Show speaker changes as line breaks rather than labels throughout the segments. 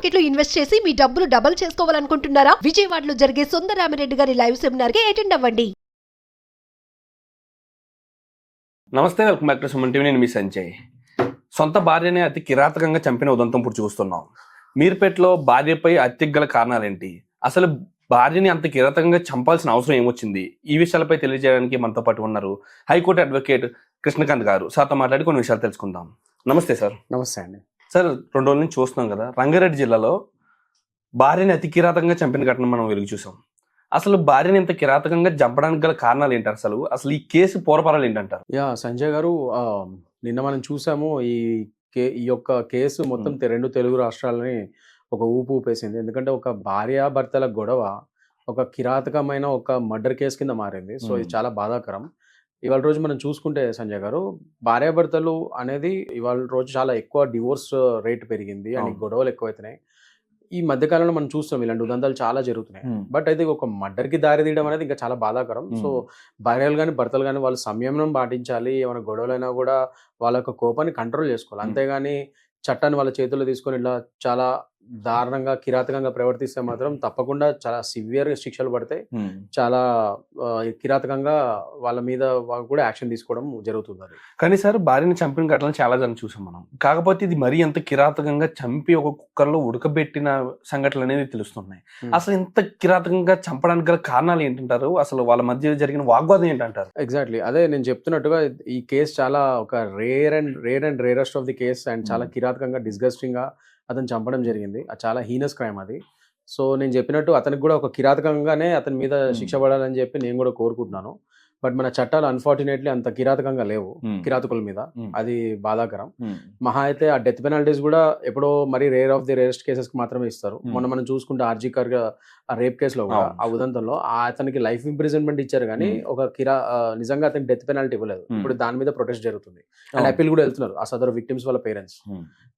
మార్కెట్లో ఇన్వెస్ట్ చేసి మీ డబ్బులు డబుల్ చేసుకోవాలనుకుంటున్నారా? విజయవాడలో జరిగే సుందరామిరెడ్డి గారి లైవ్ సెమినార్కి అటెండ్ అవ్వండి.
నమస్తే welcome back to Suman TV. నేను మీ సంజయ్. సొంత భార్యనే అతి కిరాతకంగా చంపిన ఉదంతం ఇప్పుడు చూస్తున్నాం. మీర్పేటలో భార్యపై హత్యకు గల కారణాలేంటి? అసలు భార్యని అంత కిరాతకంగా చంపాల్సిన అవసరం ఏమొచ్చింది? ఈ విషయాలపై తెలియజేయడానికి మనతో పాటు ఉన్నారు హైకోర్టు అడ్వకేట్ కృష్ణకాంత్ గారు. సార్తో మాట్లాడి కొన్ని విషయాలు తెలుసుకుందాం. నమస్తే సార్.
నమస్తే అండి.
సార్ రెండు రోజుల నుంచి చూస్తున్నాం కదా రంగారెడ్డి జిల్లాలో భార్యని అతి కిరాతకంగా చంపిన ఘటన మనం వెలుగు చూసాం. అసలు భార్యని ఇంత కిరాతకంగా చంపడానికి గల కారణాలు ఏంటి అసలు? అసలు ఈ కేసు పూర్వపరాలు ఏంటంటారు?
యా సంజయ్ గారు నిన్న మనం చూసాము ఈ కే ఈ యొక్క కేసు మొత్తం రెండు తెలుగు రాష్ట్రాలని ఒక ఊపు ఊపేసింది. ఎందుకంటే ఒక భార్యాభర్తల గొడవ ఒక కిరాతకమైన ఒక మర్డర్ కేసు కింద మారింది. సో ఇది. చాలా బాధాకరం. ఇవాళ రోజు మనం చూసుకుంటే సంజయ్ గారు భార్యాభర్తలు అనేది ఇవాళ రోజు చాలా ఎక్కువ డివోర్స్ రేట్ పెరిగింది. అని
అవును.
గొడవలు ఎక్కువైతున్నాయి. ఈ మధ్యకాలంలో మనం చూస్తాం ఇలాంటి ఉదంతాలు చాలా జరుగుతున్నాయి. బట్ అయితే ఒక మర్డర్కి దారి తీయడం అనేది ఇంకా చాలా బాధాకరం. సో భార్యలు కానీ భర్తలు కానీ వాళ్ళు సంయమనం పాటించాలి. ఏమైనా గొడవలైనా కూడా వాళ్ళ యొక్క కోపాన్ని కంట్రోల్ చేసుకోవాలి. అంతేగాని చట్టాన్ని వాళ్ళ చేతుల్లో తీసుకొని ఇలా చాలా దారుణంగా కిరాతకంగా ప్రవర్తిస్తే మాత్రం తప్పకుండా చాలా సివియర్ శిక్షలు పడతాయి. చాలా కిరాతకంగా వాళ్ళ మీద వాళ్ళు కూడా యాక్షన్ తీసుకోవడం జరుగుతుంది
కానీ సార్ భార్యని చంపిన ఘటనలు చాలా జనం చూసాం మనం. కాకపోతే ఇది మరీ ఎంత కిరాతకంగా చంపి ఒక కుక్కర్లో ఉడకబెట్టిన సంఘటనలు అనేది తెలుస్తున్నాయి. అసలు ఇంత కిరాతకంగా చంపడానికి గల కారణాలు ఏంటంటారు? అసలు వాళ్ళ మధ్య జరిగిన వాగ్వాదం ఏంటంటారు?
ఎగ్జాక్ట్లీ అదే నేను చెప్తున్నట్టుగా ఈ కేసు చాలా ఒక rare and rare and rarest of the case and చాలా. కిరాతకంగా డిస్గస్టింగ్గా అతను చంపడం జరిగింది. అది చాలా హీనస్ క్రైమ్ అది. సో నేను చెప్పినట్టు అతనికి కూడా ఒక కిరాతకంగానే అతని మీద. శిక్ష పడాలని చెప్పి నేను కూడా కోరుకుంటున్నాను. బట్ మన చట్టాలు అన్ఫార్చునేట్లీ అంత కిరాతకంగా లేవు. కిరాతకుల మీద. అది బాధాకరం. మహా అయితే ఆ డెత్ పెనాల్టీస్ కూడా ఎప్పుడో మరి రేర్ ఆఫ్ ది రేరెస్ట్ కేసెస్కి మాత్రమే ఇస్తారు. మొన్న మనం చూసుకుంటే ఆర్జీ కర్ ఆ రేప్ కేసులో కూడా. ఆ ఉదంతంలో ఆ అతనికి లైఫ్ ఇంప్రిజన్మెంట్ ఇచ్చారు కానీ. ఒక కిరా నిజంగా అతనికి డెత్ పెనాల్టీ ఇవ్వలేదు. ఇప్పుడు దాని మీద ప్రొటెస్ట్ జరుగుతుంది అండ్. అప్పీల్ కూడా వెళ్తున్నారు ఆ సదరు విక్టిమ్స్ వాళ్ళ పేరెంట్స్.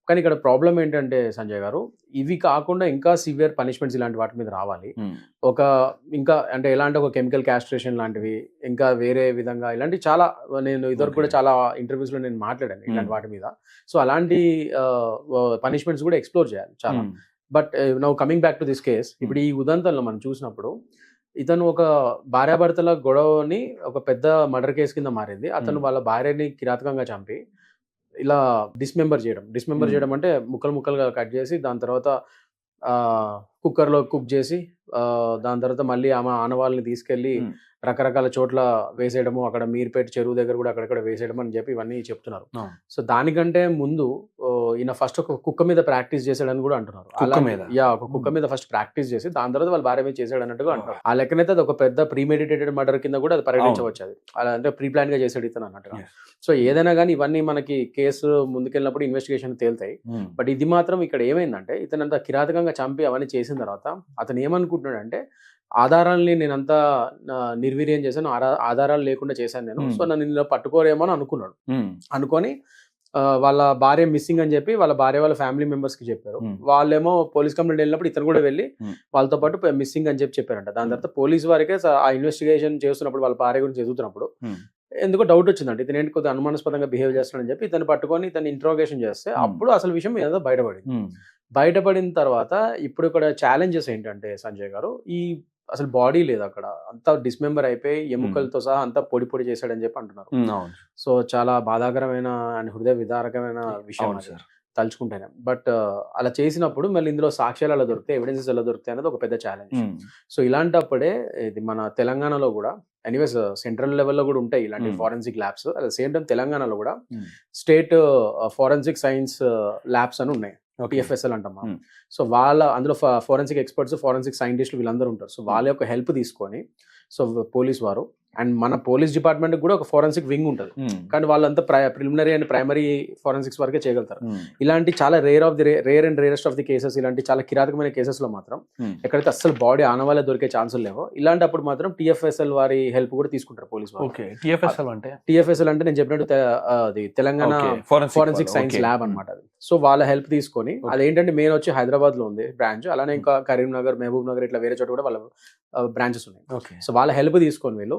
కానీ ఇక్కడ ప్రాబ్లం ఏంటంటే సంజయ్ గారు ఇవి కాకుండా ఇంకా సివియర్ పనిష్మెంట్స్ ఇలాంటి వాటి మీద రావాలి. ఒక ఇంకా అంటే ఎలాంటి ఒక కెమికల్ క్యాస్ట్రేషన్ లాంటివి ఇంకా వేరే విధంగా ఇలాంటి చాలా నేను ఇదివరకు కూడా. చాలా ఇంటర్వ్యూస్లో నేను మాట్లాడాను ఇలాంటి. వాటి మీద సో అలాంటి పనిష్మెంట్స్ కూడా ఎక్స్ప్లోర్ చేయాలి చాలా. But now coming back to this case ఇప్పుడు ఈ ఉదంతంలో మనం చూసినప్పుడు ఇతను ఒక భార్యాభర్తల గొడవని ఒక పెద్ద మర్డర్ కేసు కింద మారింది అతను
Hmm.
వాళ్ళ భార్యని కిరాతకంగా చంపి ఇలా డిస్మెంబర్ చేయడం డిస్మెంబర్
Hmm.
చేయడం అంటే ముక్కలు ముక్కలుగా కట్ చేసి దాని తర్వాత కుక్కర్లో కుక్ చేసి దాని తర్వాత మళ్ళీ ఆమె ఆనవాళ్ళని తీసుకెళ్ళి
Hmm.
రకరకాల చోట్ల వేసేయడము అక్కడ మీర్పేట చెరువు దగ్గర కూడా అక్కడక్కడ వేసేయడం అని చెప్పి ఇవన్నీ చెప్తున్నారు. సో దానికంటే ముందు ఈయన ఫస్ట్ ఒక కుక్క మీద ప్రాక్టీస్ చేశాడని కూడా అంటున్నారు
కుక్క మీద?
యా ఒక కుక్క మీద ఫస్ట్ ప్రాక్టీస్ చేసి దాని తర్వాత వాళ్ళ భార్య మీద చేశాడు అన్నట్టుగా అంటారు ఆ లెక్కనైతే అది ఒక పెద్ద ప్రీమెడిటేటెడ్ మర్డర్ కింద కూడా అది పరిగణించవచ్చు అది అలా అంటే ప్రీ ప్లాన్గా చేసాడు ఇతను అన్నట్టుగా
Yes.
సో ఏదైనా కానీ ఇవన్నీ మనకి కేసు ముందుకెళ్ళినప్పుడు ఇన్వెస్టిగేషన్ తేలుతాయి. బట్ ఇది మాత్రం ఇక్కడ ఏమైందంటే ఇతను అంత కిరాతకంగా చంపి అవన్నీ చేసిన తర్వాత అతను ఏమనుకుంటున్నాడంటే ఆధారాలని నేనంతా నిర్వీర్యం చేశాను ఆధారాలు లేకుండా చేశాను నేను. సో నన్ను ఇందులో పట్టుకోరేమో అని అనుకున్నాడు. అనుకొని వాళ్ళ భార్య మిస్సింగ్ అని చెప్పి వాళ్ళ భార్య వాళ్ళ ఫ్యామిలీ మెంబర్స్కి చెప్పారు. వాళ్ళేమో పోలీస్ కంప్లైంట్ వెళ్ళినప్పుడు ఇతను కూడా వెళ్ళి. వాళ్ళతో పాటు మిస్సింగ్ అని చెప్పి చెప్పారంట దాని. తర్వాత పోలీస్ వారికే ఆ ఇన్వెస్టిగేషన్ చేస్తున్నప్పుడు వాళ్ళ భార్య గురించి చదువుతున్నప్పుడు. ఎందుకో డౌట్ వచ్చిందంట ఇతను ఏంటి కొద్దిగా అనుమానాస్పదంగా బిహేవ్ చేస్తున్నాడని చెప్పి ఇతను పట్టుకొని ఇతను ఇంట్రోగేషన్ చేస్తే. అప్పుడు అసలు విషయం ఏదో బయటపడింది. బయటపడిన తర్వాత ఇప్పుడు ఇక్కడ ఛాలెంజెస్ ఏంటంటే సంజయ్ గారు ఈ అసలు బాడీ లేదు అక్కడ. అంతా డిస్మెంబర్ అయిపోయి ఎముకలతో సహా అంతా పొడి పొడి చేశాడని చెప్పి అంటున్నారు. సో చాలా బాధాకరమైన అండ్ హృదయ విదారకమైన విషయం తలుచుకుంటేనే. బట్ అలా చేసినప్పుడు మళ్ళీ ఇందులో సాక్ష్యాలు ఎలా దొరుకుతాయి ఎవిడెన్సెస్ ఎలా దొరుకుతాయి అనేది ఒక పెద్ద ఛాలెంజ్. సో ఇలాంటప్పుడే ఇది మన తెలంగాణలో కూడా ఎనీవేస్ సెంట్రల్ లెవెల్లో కూడా ఉంటాయి ఇలాంటి
Hmm.
Forensic labs at the same time తెలంగాణలో కూడా
Hmm.
State forensic science labs అని ఉన్నాయి. టిఎఫ్ఎస్ఎల్ అంటాం మనం
Hmm.
సో వాళ్ళ అందులో ఫారెన్సిక్ ఎక్స్పర్ట్స్ ఫారెన్సిక్ సైంటిస్టులు వీళ్ళందరూ ఉంటారు సో వాళ్ళ యొక్క హెల్ప్ తీసుకొని సో పోలీస్ వారు అండ్ మన పోలీస్ డిపార్ట్మెంట్ కూడా ఒక ఫారెన్సిక్ వింగ్ ఉంటుంది. కానీ వాళ్ళంతా ప్రిలిమినరీ అండ్ ప్రైమరీ ఫారెన్సిక్స్ వరకే చేయగలుగుతారు. ఇలాంటి చాలా rare of the rare and rarest of the cases ఇలాంటి చాలా కిరాతకమైన కేసెస్లో మాత్రం. ఎక్కడైతే అస్సలు బాడీ ఆనవాళ్ళే దొరికే ఛాన్సులు లేవో ఇలాంటప్పుడు మాత్రం టిఎఫ్ఎస్ఎల్ వారి హెల్ప్ కూడా తీసుకుంటారు పోలీస్
టిఎఫ్ఎస్ఎల్ అంటే
టిఎఫ్ఎస్ఎల్ అంటే నేను చెప్పినట్టు అది తెలంగాణ ఫారెన్సిక్. సైన్స్. ల్యాబ్ అనమాట అది సో వాళ్ళ హెల్ప్ తీసుకొని. అదేంటంటే మెయిన్ వచ్చి హైదరాబాద్లో ఉంది బ్రాంచ్ అలానే ఇంకా కరీంనగర్ మహబూబ్ నగర్ ఇట్లా వేరే చోట కూడా వాళ్ళ బ్రాంచెస్ ఉన్నాయి సో వాళ్ళ హెల్ప్ తీసుకొని వీళ్ళు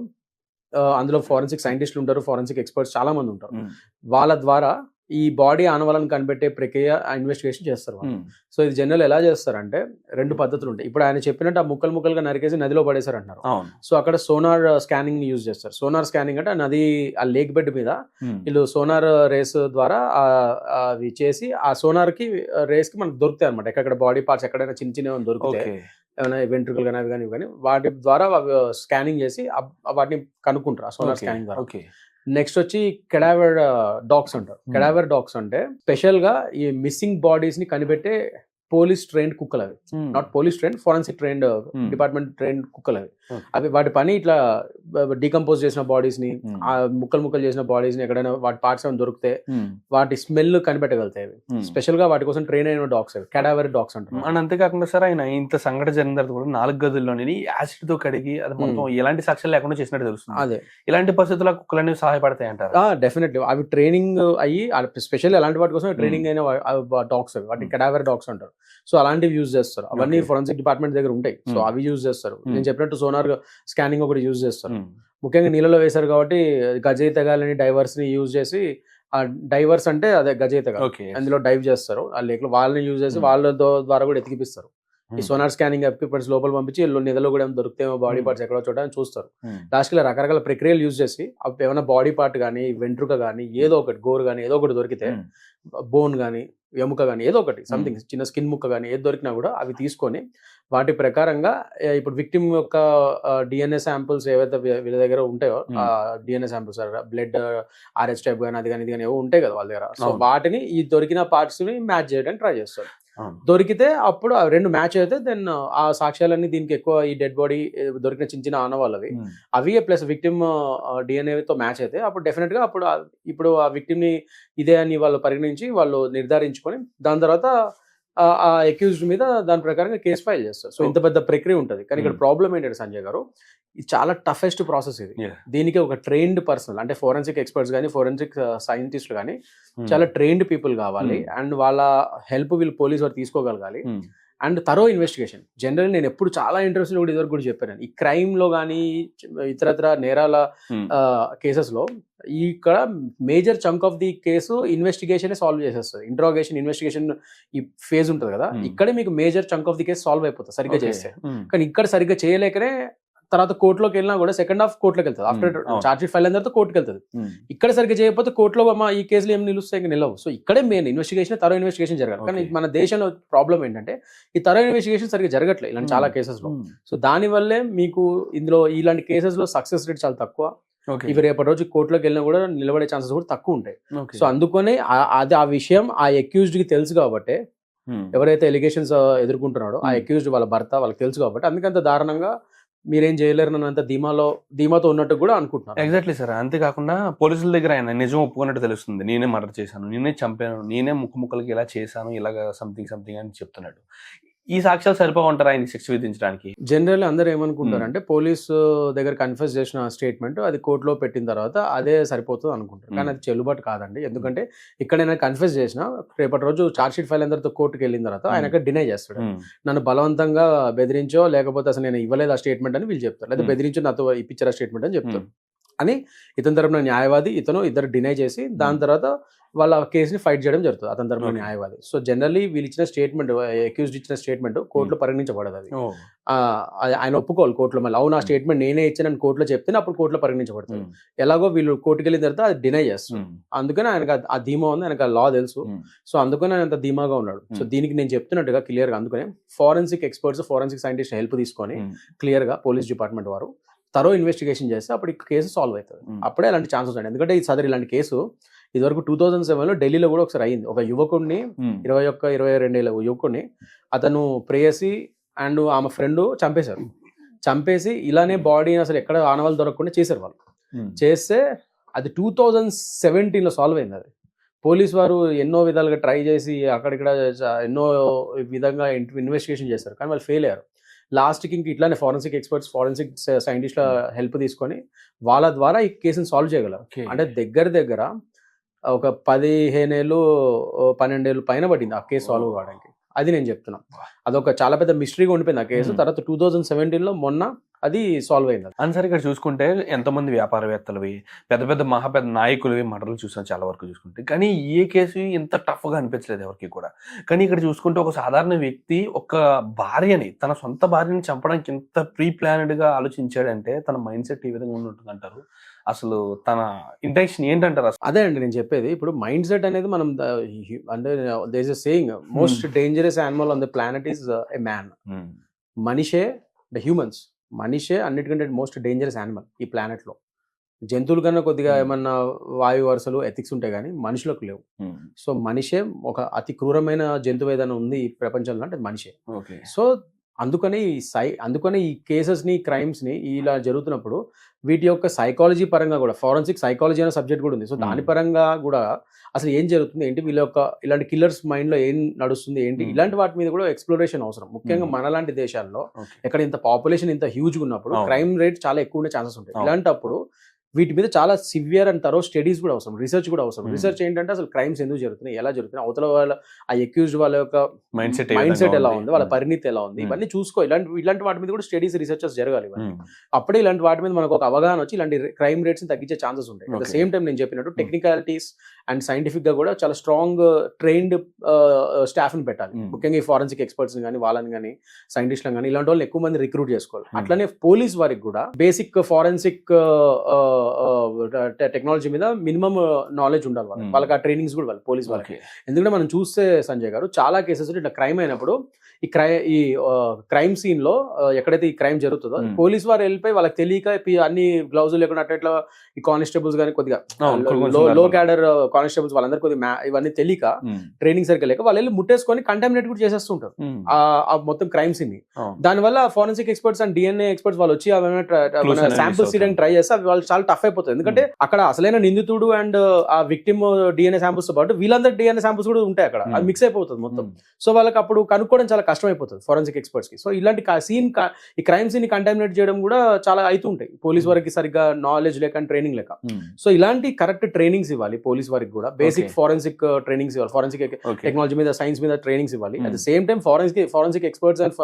అందులో ఫారెన్సిక్ సైంటిస్టులు ఉంటారు ఫారెన్సిక్ ఎక్స్పర్ట్స్ చాలా మంది ఉంటారు. వాళ్ళ ద్వారా ఈ బాడీ ఆనవాళ్ళని కనిపెట్టే ప్రక్రియ ఇన్వెస్టిగేషన్ చేస్తారు వాళ్ళు. సో ఇది జనరల్ ఎలా చేస్తారంటే రెండు పద్ధతులు ఉంటాయి. ఇప్పుడు ఆయన చెప్పినట్టు ఆ ముక్కలు ముక్కలుగా నరికేసి నదిలో పడేశారు అంటారు సో అక్కడ సోనార్ స్కానింగ్ని యూజ్ చేస్తారు. సోనార్ స్కానింగ్ అంటే నది ఆ లేక్ బెడ్ మీద. వీళ్ళు సోనార్ రేస్ ద్వారా ఆ- అవి చేసి ఆ సోనార్కి రేస్కి మనకు దొరుకుతాయి అనమాట ఎక్కడ బాడీ పార్ట్స్ ఎక్కడైనా చిన్న చిన్న దొరికితే
ఓకే.
ఏమైనా వెంట్రుకలు కానీ అవి కానీ కానీ వాటి ద్వారా స్కానింగ్ చేసి వాటిని కనుక్కుంటారు
ఓకే.
స్కానింగ్ ద్వారా
ఓకే
నెక్స్ట్ వచ్చి కెడావర్ డాగ్స్ అంటారు
Hmm.
కెడావర్ డాగ్స్ అంటే స్పెషల్గా ఈ మిస్సింగ్ బాడీస్ని కనిపెట్టే పోలీస్ ట్రైన్డ్ కుక్కలు అవి. Not police train forensic trained
Hmm.
Department trained కుక్కలు అవి. అవి వాటి పని ఇట్లా డీకంపోజ్ చేసిన
బాడీస్ని.
ఆ ముక్కలు ముక్కలు చేసిన బాడీస్ని ఎక్కడైనా వాటి పార్ట్స్ ఏమైనా దొరికితే. వాటి స్మెల్ కనిపెట్టగలుగుతాయి. స్పెషల్గా వాటి కోసం ట్రైన్ అయిన డాగ్స్ అవి. కెడావర్ డాగ్స్ అంటారు
అండ్ అంతేకాకుండా సార్ ఆయన ఇంత సంఘటన జరిగిన తర్వాత కూడా నాలుగు గదుల్లోని యాసిడ్తో కడిగి అది మొత్తం ఎలాంటి సాక్ష్యాలు లేకుండా చేసినట్టు తెలుస్తుంది.
అదే.
ఇలాంటి పరిస్థితుల్లో కుక్కలు అనేవి సహాయపడతాయి అంటారు.
డెఫినెట్లీ అవి ట్రైనింగ్ అయ్యి స్పెషల్ ఎలాంటి వాటి కోసం ట్రైనింగ్ అయిన డాగ్స్ అవి. వాటి. కెడావర్ డాగ్స్ అంటారు. సో అలాంటివి యూజ్ చేస్తారు. అవన్నీ. ఫోరెన్సిక్ డిపార్ట్మెంట్ దగ్గర ఉంటాయి. సో. అవి యూజ్ చేస్తారు. నేను చెప్పినట్టు సోనార్ స్కానింగ్ ఒకటి యూజ్ చేస్తారు ముఖ్యంగా నీళ్ళలో వేశారు కాబట్టి గజయి తెగాలని డైవర్స్ని యూజ్ చేసి ఆ డైవర్స్ అంటే అదే గజయి తెగ అందులో డైవ్ చేస్తారు ఆ లేక్ వాళ్ళని యూజ్ చేసి. వాళ్ళ ద్వారా కూడా ఎతికిపిస్తారు ఈ. సోనార్ స్కానింగ్ ఎక్విప్మెంట్స్ లోపల పంపించి నిధులు కూడా ఏమైనా దొరుకుతాయేమో బాడీ. పార్ట్స్ ఎక్కడో అని చూస్తారు. లాస్ట్కి ఇలా రకరకాల ప్రక్రియలు యూజ్ చేసి ఏమైనా బాడీ పార్ట్ కానీ వెంట్రుక కానీ ఏదో ఒకటి గోరు కానీ ఏదో ఒకటి దొరికితే. బోన్ కానీ ఎముక కానీ ఏదో ఒకటి సంథింగ్ చిన్న స్కిన్ ముక్క కానీ ఏది దొరికినా కూడా అవి తీసుకొని వాటి ప్రకారంగా ఇప్పుడు విక్టిమ్ యొక్క డిఎన్ఏ శాంపుల్స్ ఏవైతే వీళ్ళ దగ్గర ఉంటాయో DNA samples blood RH type కానీ అది కానీ ఇది కానీ ఏవో ఉంటాయి కదా వాళ్ళ దగ్గర సో. వాటిని ఈ దొరికిన పార్ట్స్ని మ్యాచ్ చేయడానికి ట్రై చేస్తారు. దొరికితే అప్పుడు రెండు మ్యాచ్ అయితే దెన్ ఆ సాక్ష్యాలన్నీ దీనికి ఎక్కువ ఈ డెడ్ బాడీ దొరికిన చిన్న చిన్న ఆనవాళ్ళవి
ఉమ్.
అవి ప్లస్ విక్టిమ్ డిఎన్ఏతో మ్యాచ్ అయితే అప్పుడు డెఫినెట్గా అప్పుడు ఇప్పుడు ఆ విక్టిమ్ని ఇదే అని వాళ్ళు పరిగణించి వాళ్ళు నిర్ధారించుకొని దాని తర్వాత ఆ- అక్యూజ్డ్ మీద దాని ప్రకారంగా కేసు ఫైల్ చేస్తారు సో ఇంత పెద్ద ప్రక్రియ ఉంటుంది కానీ ఇక్కడ
Hmm.
ప్రాబ్లం ఏంటంటే సంజయ్ గారు ఇది చాలా టఫెస్ట్ ప్రాసెస్ ఇది. దీనికి ఒక ట్రైన్డ్ పర్సనల్ అంటే ఫోరెన్సిక్ ఎక్స్పర్ట్స్ కానీ ఫోరెన్సిక్ సైంటిస్టులు కానీ
ఉమ్.
చాలా ట్రైన్డ్ పీపుల్ కావాలి
Hmm.
అండ్ వాళ్ళ హెల్ప్ వీళ్ళు పోలీస్ వారు తీసుకోగలగాలి. అండ్ తరో ఇన్వెస్టిగేషన్ జనరల్ నేను ఎప్పుడు చాలా ఇంట్రెస్ట్ కూడా ఇదివరకు కూడా చెప్పాను ఈ క్రైమ్లో కానీ ఇతరత్ర నేరాల. కేసెస్లో ఇక్కడ major chunk of the case investigation solve చేసేస్తుంది ఇంట్రాగేషన్ ఇన్వెస్టిగేషన్ ఈ ఫేజ్ ఉంటుంది కదా. ఇక్కడే మీకు major chunk of the case solve అయిపోతుంది సరిగ్గా. చేస్తే. కానీ ఇక్కడ సరిగ్గా చేయలేకనే తర్వాత కోర్టులోకి వెళ్ళినా కూడా సెకండ్ హాఫ్ కోర్టులోకి వెళ్తుంది after
Hmm.
Charge sheet file అయిన తర్వాత కోర్టుకి వెళ్తుంది
ఉమ్.
ఇక్కడ సరిగ్గా చేయకపోతే కోర్టులో మా ఈ కేసులు ఏం నిలుస్తాయి ఇంకా నిలవు సో ఇక్కడే మెయిన్ ఇన్వెస్టిగేషన్ తరో ఇన్వెస్టిగేషన్ జరగాలి కానీ. మన దేశంలో ప్రాబ్లం ఏంటంటే ఈ తరో ఇన్వెస్టిగేషన్ సరిగ్గా జరగట్లేదు ఇలాంటి చాలా
Hmm.
కేసెస్లో
ఉమ్.
సో దాని వల్లే మీకు ఇందులో ఇలాంటి కేసెస్లో సక్సెస్ రేట్ చాలా తక్కువ. ఇవి రేపటి రోజు కోర్టులోకి వెళ్ళినా కూడా నిలబడే ఛాన్సెస్ కూడా తక్కువ ఉంటాయి. సో అందుకనే అది ఆ విషయం ఆ అక్యూజ్డ్కి తెలుసు కాబట్టి. ఎవరైతే ఎలిగేషన్స్ ఎదుర్కొంటున్నాడో ఆ
Hmm.
అక్యూజ్డ్ వాళ్ళ భర్త వాళ్ళకి తెలుసు కాబట్టి అందుకంత దారుణంగా మీరేం చేయలేరు అంత ధీమాలో ధీమాతో ఉన్నట్టు కూడా అనుకుంటున్నాను.
ఎగ్జాక్ట్లీ సార్ అంతేకాకుండా పోలీసుల దగ్గర ఆయన నిజం ఒప్పుకున్నట్టు తెలుస్తుంది. నేనే మర్డర్ చేశాను నేనే చంపాను నేనే ముక్కు ముక్కలకి ఇలా చేశాను ఇలాగ సంథింగ్ సంథింగ్ అని చెప్తున్నాడు. ఈ సాక్ష్యాలు సరిపోవంటారా ఆయన శిక్ష విధించడానికి?
జనరల్ అందరూ ఏమనుకుంటారు అంటే పోలీసు దగ్గర కన్ఫెస్ చేసిన స్టేట్మెంట్ అది కోర్టులో పెట్టిన తర్వాత అదే సరిపోతుంది అనుకుంటారు. కానీ అది చెల్లుబాటు కాదండి. ఎందుకంటే ఇక్కడైనా కన్ఫెస్ చేసిన రేపటి రోజు షీట్ ఫైల్ తర్వాత కోర్టుకి వెళ్ళిన తర్వాత ఆయన డినై చేస్తాడు. నన్ను బలవంతంగా బెదిరించో లేకపోతే అసలు నేను ఇవ్వలేదు ఆ స్టేట్మెంట్ అని వీళ్ళు చెప్తారు. లేదా
Hmm.
బెదిరించో నాతో ఇప్పించారు ఆ స్టేట్మెంట్ అని చెప్తారు. అని ఇతని తరపున న్యాయవాది ఇతను ఇద్దరు డినై చేసి దాని తర్వాత వాళ్ళ కేసుని ఫైట్ చేయడం జరుగుతుంది అతని తరపున. న్యాయవాది సో జనరల్లీ వీళ్ళు ఇచ్చిన స్టేట్మెంట్ అక్యూజ్డ్ ఇచ్చిన స్టేట్మెంట్ కోర్టులో పరిగణించబడదు అది ఆయన ఒప్పుకోవాలి కోర్టులో మళ్ళీ అవును ఆ
Hmm.
స్టేట్మెంట్ నేనే ఇచ్చానని కోర్టులో చెప్తేనే అప్పుడు కోర్టులో పరిగణించబడుతుంది
ఉమ్.
ఎలాగో వీళ్ళు కోర్టుకి వెళ్ళిన తర్వాత అది డినై చేస్తారు
ఉమ్.
అందుకని ఆయనకు ఆ- ధీమా ఉంది ఆయనకు ఆ లా తెలుసు. సో అందుకని ఆయన అంత ధీమాగా ఉన్నాడు సో
Hmm.
దీనికి నేను చెప్తున్నట్టుగా క్లియర్గా అందుకనే forensic experts forensic scientist help తీసుకొని
ఉమ్.
క్లియర్గా పోలీస్ డిపార్ట్మెంట్ వారు తరో ఇన్వెస్టిగేషన్ చేస్తే అప్పుడు ఈ కేసు సాల్వ్ అవుతుంది.
Hmm.
అప్పుడే అలాంటి ఛాన్సెస్ ఉంటాయి ఎందుకంటే ఈ సదరు ఇలాంటి కేసు ఇదివరకు టూ థౌసండ్ సెవెన్లో ఢిల్లీలో కూడా ఒకసారి అయింది. ఒక యువకుడిని
ఉమ్.
ఇరవై ఒక్క ఇరవై రెండేళ్ళ యువకుడిని అతను ప్రేయసి అండ్ ఆమె ఫ్రెండ్ చంపేశారు. చంపేసి ఇలానే బాడీ అసలు ఎక్కడ ఆనవాళ్ళు దొరకకుండా చేశారు వాళ్ళు. చేస్తే అది టూ థౌజండ్ సెవెంటీన్లో సాల్వ్ అయింది అది. పోలీస్ వారు ఎన్నో విధాలుగా ట్రై చేసి అక్కడిక్కడ ఎన్నో విధంగా ఇన్వెస్టిగేషన్ చేశారు. కానీ వాళ్ళు ఫెయిల్ అయ్యారు. లాస్ట్కి ఇంక ఇట్లానే ఫారెన్సిక్ ఎక్స్పర్ట్స్ ఫారెన్సిక్ సైంటిస్ట్ల హెల్ప్ తీసుకొని వాళ్ళ ద్వారా ఈ కేసుని సాల్వ్ చేయగలరు. అంటే దగ్గర దగ్గర ఒక పదిహేనేళ్ళు ఓ పన్నెండేళ్ళు పైన పట్టింది ఆ కేసు సాల్వ్ కావడానికి. అది నేను చెప్తున్నా. అదొక చాలా పెద్ద మిస్టరీగా ఉండిపోయింది ఆ కేసు. తర్వాత టూ థౌజండ్ సెవెంటీన్లో మొన్న అది సాల్వ్ అయింది.
అని సరే ఇక్కడ చూసుకుంటే ఎంతమంది వ్యాపారవేత్తలవి పెద్ద పెద్ద మహా పెద్ద నాయకులవి మర్డర్లు చూసాం చాలా వరకు చూసుకుంటే. కానీ ఏ కేసు ఇంత టఫ్గా అనిపించలేదు ఎవరికి కూడా. కానీ ఇక్కడ చూసుకుంటే ఒక సాధారణ వ్యక్తి ఒక భార్యని తన సొంత భార్యని చంపడానికి ఇంత ప్రీ ప్లానెడ్గా ఆలోచించాడంటే తన మైండ్ సెట్ ఏ విధంగా ఉంటుంది అంటారు అసలు తన ఇంటెన్షన్ ఏంటంటారు అసలు?
అదే అండి నేను చెప్పేది. ఇప్పుడు మైండ్ సెట్ అనేది మనం అంటే does a saying most dangerous animal on the planet is a man మనిషే ద హ్యూమన్స్ మనిషే అన్నిటికంటే మోస్ట్ డేంజరస్ యానిమల్ ఈ planet లో. జంతువుల కన్నా కొద్దిగా. ఏమన్నా వాయు వరుసలు ఎథిక్స్ ఉంటాయి కానీ మనుషులకు లేవు. సో మనిషే ఒక అతి క్రూరమైన జంతువు ఏదైనా ఉంది ఈ ప్రపంచంలో అంటే మనిషే.
ఓకే.
సో అందుకని ఈ సై అందుకని ఈ కేసెస్ని క్రైమ్స్ని ఇలా జరుగుతున్నప్పుడు వీటి యొక్క సైకాలజీ పరంగా కూడా ఫారెన్సిక్ సైకాలజీ అనే సబ్జెక్ట్ కూడా ఉంది సో దాని. పరంగా కూడా అసలు ఏం జరుగుతుంది ఏంటి వీళ్ళ యొక్క ఇలాంటి కిల్లర్స్ మైండ్లో ఏం నడుస్తుంది ఏంటి. ఇలాంటి వాటి మీద కూడా ఎక్స్ప్లోరేషన్ అవసరం ముఖ్యంగా
Hmm.
మనలాంటి దేశాల్లో ఎక్కడ ఇంత పాపులేషన్ ఇంత హ్యూజ్గా ఉన్నప్పుడు. క్రైమ్ రేట్ చాలా ఎక్కువ ఉండే ఛాన్సెస్ ఉంటాయి. ఇలాంటప్పుడు వీటి మీద చాలా సివియర్ అండ్ తరో స్టడీస్ కూడా అవసరం రీసెర్చ్ కూడా అవసరం
Hmm.
రీసెర్చ్ ఏంటంటే అసలు క్రైమ్స్ ఎందుకు జరుగుతున్నాయి ఎలా జరుగుతున్నాయి అవతల వాళ్ళ ఆ ఎక్యూజ్డ్ వాళ్ళ యొక్క
మైండ్ సెట్
మైండ్ సెట్ ఎలా ఉంది వాళ్ళ
పరి
పరిణితి ఎలా ఉంది
Hmm.
ఇవన్నీ చూసుకో ఇలాంటి ఇలాంటి వాటి మీద కూడా స్టడీస్ రీసెర్చర్స్ జరగాలి.
Hmm.
అప్పుడే ఇలాంటి వాటి మీద మనకు ఒక అవగాహన వచ్చి ఇలాంటి క్రైమ్ రేట్స్ తగ్గించే ఛాన్సెస్ ఉంటాయి అట్ ద. సేమ్ టైం నేను చెప్పినట్టు
Hmm.
టెక్నికాలిటీస్ అండ్ సైంటిఫిక్గా కూడా చాలా స్ట్రాంగ్ ట్రైన్డ్ స్టాఫ్ని పెట్టాలి
Hmm.
ముఖ్యంగా ఈ ఫారెన్సిక్ ఎక్స్పర్ట్స్ కానీ వాళ్ళని కానీ సైంటిస్ట్లను కానీ ఇలాంటి వాళ్ళు ఎక్కువ మంది రిక్రూట్ చేసుకోవాలి
Hmm.
అట్లనే పోలీస్ వారికి కూడా బేసిక్ ఫారెన్సిక్ టెక్నాలజీ మీద మినిమం నాలెడ్జ్ ఉండాలి వాళ్ళకి
Hmm.
వాళ్ళకి ఆ ట్రైనింగ్స్ కూడా వాళ్ళు పోలీస్ వాళ్ళకి ఎందుకంటే మనం చూస్తే సంజయ్ గారు చాలా కేసెస్ ఇట్లా క్రైమ్ అయినప్పుడు ఈ క్రై ఈ క్రైమ్ సీన్లో ఎక్కడైతే ఈ క్రైమ్ జరుగుతుందో
Hmm.
పోలీస్ వారు వెళ్ళిపోయి వాళ్ళకి తెలియక అన్ని గ్లౌజ్ లేకుండా అట్లా ఈ కానిస్టేబుల్స్ కానీ కొద్దిగా లో. క్యాడర్ కానిస్టేబుల్స్ వాళ్ళందరూ కొద్దిగా ఇవన్నీ తెలియక
ఉమ్,
ట్రైనింగ్ సరిగ్గా లేక వాళ్ళు వెళ్ళి ముట్టేసుకొని కంటామినేట్ కూడా చేసేస్తుంటారు ఆ మొత్తం క్రైమ్
సీన్ని.
దానివల్ల forensic experts and DNA experts వాళ్ళు వచ్చి
miss
తీయడానికి ట్రై చేస్తే వాళ్ళు చాలా టఫ్ అయిపోతుంది. ఎందుకంటే అక్కడ అసలైన నిందితుడు అండ్ ఆ విక్టిమ్ డిఎన్ఏ శాంపుల్స్తో పాటు వీళ్ళందరూ డిఎన్ఏ శాంపుల్స్ కూడా ఉంటాయి అక్కడ. అది
Hmm.
మిక్స్ అయిపోతుంది మొత్తం.
ఉమ్,
సో వాళ్ళకి అప్పుడు కనుక్కోవడం చాలా కష్టం అయిపోతుంది ఫారెన్సిక్ ఎక్స్పర్ట్స్కి. సో ఇలాంటి సీన్ ఈ క్రైమ్ సీన్ని కంటామినేట్ చేయడం కూడా చాలా అవుతుంటాయి పోలీస్ వారికి సరిగ్గా నాలెడ్జ్ లేక ట్రైనింగ్ లేక. సో ఇలాంటి కరెక్ట్ ట్రైనింగ్స్ ఇవ్వాలి పోలీస్ వారికి కూడా. బేసిక్. ఫారెన్సిక్ ట్రైనింగ్స్ ఇవ్వాలి. ఫారెన్సిక్ టెక్నాలజీ మీద సైన్స్ మీద ట్రైనింగ్స్ ఇవ్వాలి.
Hmm.
At the same time forensic forensic experts and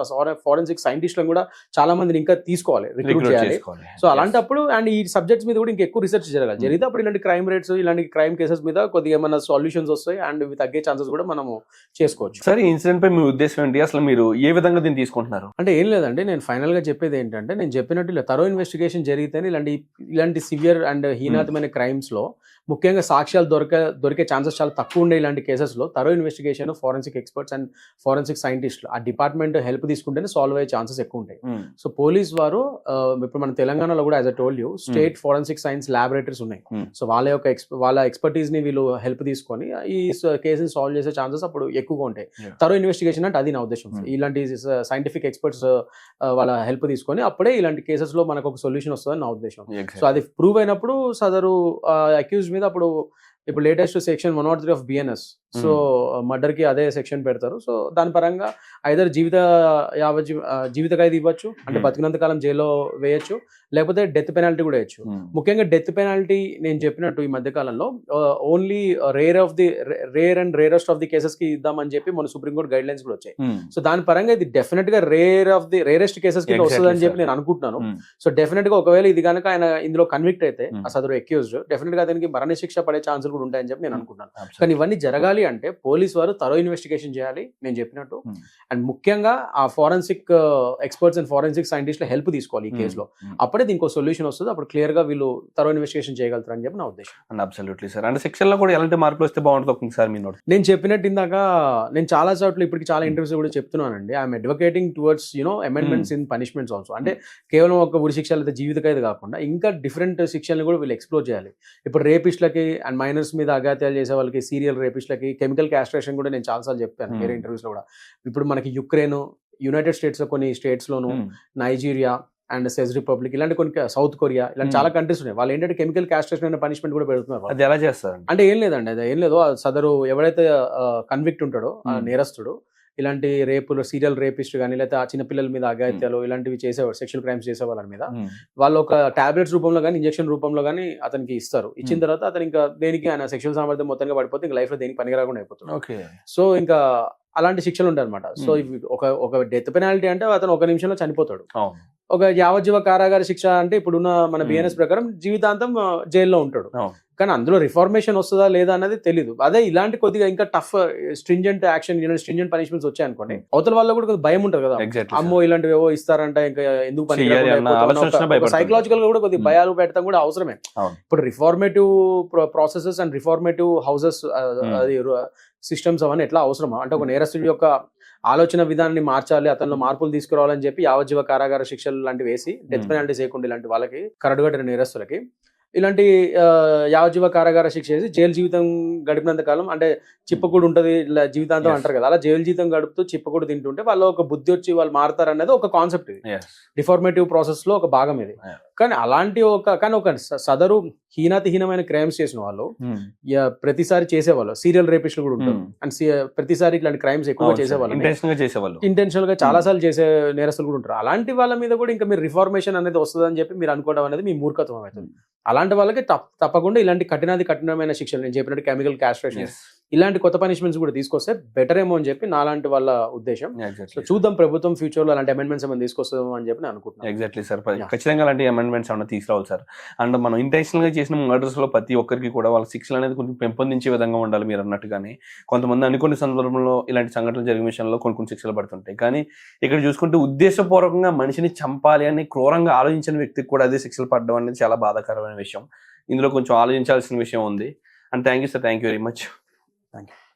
forensic సైంటిస్ట్లను కూడా చాలా మందిని ఇంకా తీసుకోవాలి రిక్రూట్ చేయాలి. సో అలాంటప్పుడు అండ్ ఈ సబ్జెక్ట్స్ మీద కూడా ఇంకా ఎక్కువ రీసెర్చ్ జరగాలి. జరిగితే అప్పుడు ఇలాంటి క్రైమ్ రేట్స్ ఇలాంటి క్రైమ్ కేసెస్ మీద కొద్దిగా ఏమైనా సొల్యూషన్స్ వస్తాయి అండ్ ఇవి తగ్గే ఛాన్సెస్ కూడా మనము చేసుకోవచ్చు.
సరే ఇన్సిడెంట్ పై మీ ఉద్దేశం ఏంటి? అసలు మీరు ఏ విధంగా దీన్ని తీసుకుంటున్నారు?
అంటే ఏం లేదండి నేను ఫైనల్గా చెప్పేది ఏంటంటే నేను చెప్పినట్టు ఇలా తరో ఇన్వెస్టిగేషన్ జరిగితేనే ఇలాంటి ఇలాంటి సివియర్ అండ్ హీనాతమైన క్రైమ్స్లో ముఖ్యంగా సాక్ష్యాలు దొరక దొరికే ఛాన్సెస్ చాలా తక్కువ ఉండే ఇలాంటి కేసెస్లో through investigation forensic experts and forensic సైంటిస్టులు ఆ డిపార్ట్మెంట్ హెల్ప్ తీసుకుంటేనే సాల్వ్ అయ్యే ఛాన్సెస్ ఎక్కువ ఉంటాయి సో పోలీస్ వారు ఇప్పుడు మన తెలంగాణలో కూడా as I told you state forensic science laboratories ఉన్నాయి. సో వాళ్ళ యొక్క ఎక్స్ వాళ్ళ ఎక్స్పర్టీస్ని వీళ్ళు హెల్ప్ తీసుకొని ఈ కేసుని సాల్వ్ చేసే ఛాన్సెస్ అప్పుడు ఎక్కువగా ఉంటాయి. తరో ఇన్వెస్టిగేషన్ అంటే అది నా ఉద్దేశం. ఇలాంటి సైంటిఫిక్ ఎక్స్పర్ట్స్ వాళ్ళ హెల్ప్ తీసుకొని అప్పుడే ఇలాంటి కేసెస్లో మనకు ఒక సొల్యూషన్ వస్తుందని నా ఉద్దేశం. సో అది ప్రూవ్ అయినప్పుడు సదరు అక్యూజ్ మీద అప్పుడు ఇప్పుడు latest section one not three of BNS so మర్డర్కి అదే సెక్షన్ పెడతారు. సో దాని పరంగా ఐదర్ జీవిత ఆ, జీవిత ఖైదు ఇవ్వచ్చు అంటే. బతికినంత కాలం జైల్లో వేయచ్చు లేకపోతే డెత్ పెనాల్టీ కూడా వేయచ్చు. ముఖ్యంగా డెత్ పెనాల్టీ నేను చెప్పినట్టు ఈ మధ్య కాలంలో only rare of the rare and rarest of the కేసెస్కి ఇద్దామని చెప్పి మన సుప్రీంకోర్టు గైడ్ లైన్స్ కూడా వచ్చాయి. సో దాని పరంగా ఇది డెఫినెట్గా రేర్ ఆఫ్ ది రేరెస్ట్ కేసెస్కి
Exactly,
వస్తుందని చెప్పి. నేను అనుకుంటున్నాను. సో డెఫినెట్గా ఒకవేళ ఇది కనుక ఆయన ఇందులో కన్విక్ట్ అయితే సదరు అక్యూజ్డ్ డెఫినెట్గా అతనికి మరణ శిక్ష పడే ఛాన్సులు కూడా ఉంటాయని చెప్పి నేను. అనుకుంటున్నాను. కానీ ఇవన్నీ జరగాలి అంటే పోలీస్ వారు తరో ఇన్వెస్టిగేషన్ చేయాలి నేను చెప్పినట్టు.
Hmm.
అండ్ ముఖ్యంగా ఆ ఫారెన్సిక్ ఎక్స్పర్ట్స్ అండ్ ఫారెన్సిక్ సైంటిస్ట్ల హెల్ప్ తీసుకోవాలి ఈ కేసులో
ఉమ్.
అప్పుడే దీనికి సొల్యూషన్ వస్తుంది. అప్పుడు క్లియర్గా వీళ్ళు తరో ఇన్వెస్టిగేషన్ చేయగలుగుతారు అని చెప్పి నా ఉద్దేశం.
అండ్ అబ్సల్యూట్లీ సార్ అంటే శిక్షల్లో కూడా ఎలాంటి మార్పులు వస్తే బాగుంటుంది ఒకసారి మీ నోట్
నేను చెప్పినట్టు ఇందాక నేను చాలా చోట్ల ఇప్పటికి చాలా ఇంటర్వ్యూస్ కూడా చెప్తున్నానండి. I'm advocating towards you know amendments in punishments also అంటే కేవలం ఒక ఉరి శిక్ష లేదా జీవిత ఖైదు కాకుండా ఇంకా డిఫరెంట్ శిక్షల్ని కూడా వీళ్ళు ఎక్స్ప్లోర్ చేయాలి. ఇప్పుడు రేపిస్ట్లకి అండ్ మైనర్స్ మీద అగాత్యాలు చేసే వాళ్ళకి సీరియల్ రేపిస్ట్లకి కెమికల్ క్యాస్ట్రేషన్ కూడా నేను చాలాసార్లు చెప్పాను. వేరే ఇంటర్వ్యూస్లో కూడా ఇప్పుడు మనకి యుక్రెయిన్ యునైటెడ్ స్టేట్స్ కొన్ని స్టేట్స్ లోను నైజీరియా అండ్ సెజ్ రిపబ్లిక్ ఇలాంటి కొన్ని సౌత్ కొరియా ఇలాంటి. చాలా కంట్రీస్ ఉన్నాయి వాళ్ళు ఏంటంటే కెమికల్ క్యాస్ట్రేషన్ అనే పనిష్మెంట్ కూడా పెడుతున్నారు.
అది ఎలా చేస్తారండి
అంటే ఏం లేదండి అది ఏం లేదు సదరు ఎవరైతే కన్విక్ట్ ఉంటాడో ఆ. నేరస్తుడు ఇలాంటి రేపులు సీరియల్ రేపిస్ట్ కానీ లేకపోతే ఆ చిన్న పిల్లల మీద అగాత్యాలు ఇలాంటివి చేసేవారు సెక్షువల్ క్రైమ్స్ చేసే వాళ్ళ మీద వాళ్ళు ఒక టాబ్లెట్స్ రూపంలో కానీ ఇంజెక్షన్ రూపంలో కానీ అతనికి ఇస్తారు. ఇచ్చిన. తర్వాత అతను ఇంకా దేనికి ఆయన సెక్షువల్ సామర్థ్యం మొత్తంగా పడిపోతే ఇంకా లైఫ్లో దేనికి పనికిరాకుండా అయిపోతుంది.
ఓకే.
సో ఇంకా అలాంటి శిక్షలు ఉంటాయి అనమాట సో ఒక ఒక డెత్ పెనాల్టీ అంటే అతను ఒక నిమిషంలో చనిపోతాడు. ఒక యావజ్జీవ కారాగార శిక్ష అంటే ఇప్పుడున్న మన. బిఎన్ఎస్ ప్రకారం జీవితాంతం జైల్లో ఉంటాడు. కానీ అందులో రిఫార్మేషన్ వస్తుందా లేదా అన్నది తెలియదు అదే ఇలాంటి కొద్దిగా ఇంకా tough stringent action stringent punishments వచ్చాయనుకోండి అవతల వాళ్ళ కూడా కొద్దిగా భయం ఉంటుంది కదా అమ్మో ఇలాంటివి ఏవో ఇస్తారంట ఇంకా ఎందుకు పని. సైకలాజికల్గా కూడా కొద్దిగా. భయాలు పెట్టడం కూడా అవసరమే. ఇప్పుడు reformative processes and reformative houses. అది సిస్టమ్స్ అవన్నీ ఎట్లా అవసరమా అంటే ఒక నేరస్తుడి యొక్క ఆలోచన విధానాన్ని మార్చాలి అతనిలో మార్పులు తీసుకురావాలని చెప్పి యావజ్జీవ కారాగార శిక్షలు లాంటివి వేసి డెత్. పెనాల్టీ చేయకుండా ఇలాంటి వాళ్ళకి కరడుగట్టిన నేరస్తులకి ఇలాంటి ఆ, యావజ్జీవ కారాగార శిక్ష వేసి జైలు జీవితం గడిపినంత కాలం అంటే చిప్పకూడు ఉంటది ఇలా జీవితాంతం. అంటారు కదా అలా జైలు జీవితం గడుపుతూ చిప్పకూడు తింటుంటే వాళ్ళు ఒక బుద్ధి వచ్చి వాళ్ళు మారుతారు అనేది ఒక కాన్సెప్ట్ ఇది. రిఫార్మేటివ్ ప్రాసెస్లో ఒక భాగం ఇది. కానీ అలాంటి ఒక కానీ ఒక సదరు హీనాతిహీనమైన క్రైమ్స్ చేసిన వాళ్ళు యా, ప్రతిసారి చేసేవాళ్ళు సీరియల్ రేపిస్టులు కూడా ఉంటారు. అండ్ ప్రతిసారి ఇట్లాంటి క్రైమ్స్ ఎక్కువగా చేసేవాళ్ళు
చేసేవాళ్ళు.
ఇంటెన్షనల్గా చాలా సార్లు చేసే నేరస్తులు కూడా ఉంటారు. అలాంటి వాళ్ళ మీద కూడా ఇంకా మీరు రిఫార్మేషన్ అనేది వస్తుందని చెప్పి మీరు అనుకోవడం అనేది మీ మూర్ఖత్వం అవుతుంది. అలాంటి వాళ్ళకి తప్పకుండా ఇలాంటి కఠినాది కఠినమైన శిక్షలు. నేను చెప్పినట్టు కెమికల్ క్యాస్ట్రేషన్. ఇలాంటి కొత్త పనిష్మెంట్స్ కూడా తీసుకొస్తే బెటర్ ఏమో అని చెప్పి నాలాంటి వాళ్ళ ఉద్దేశం. సో. చూద్దాం ప్రభుత్వం ఫ్యూచర్లో అలాంటి అమెండ్మెంట్స్ ఏమైనా తీసుకొస్తామో అని చెప్పి నేను అనుకుంటున్నాను.
Exactly sir. ఖచ్చితంగా అలాంటి అమెండ్మెంట్స్ ఏమైనా తీసుకురావాలి సార్ అండ్ మనం ఇంటెన్షనల్గా చేసిన మర్డర్స్లో ప్రతి ఒక్కరికి కూడా వాళ్ళ శిక్షలు అనేది కొంచెం పెంపొందించే విధంగా ఉండాలి మీరు అన్నట్టుగానే కొంతమంది అనుకునే సందర్భంలో ఇలాంటి సంఘటనలు జరిగిన విషయంలో కొన్ని కొన్ని శిక్షలు పడుతుంటాయి. కానీ ఇక్కడ చూసుకుంటే ఉద్దేశపూర్వకంగా మనిషిని చంపాలి అని క్రూరంగా ఆలోచించిన వ్యక్తికి కూడా అదే శిక్షలు పడడం అనేది చాలా బాధాకరమైన విషయం. ఇందులో కొంచెం ఆలోచించాల్సిన విషయం ఉంది. And thank you sir thank you very much
thank you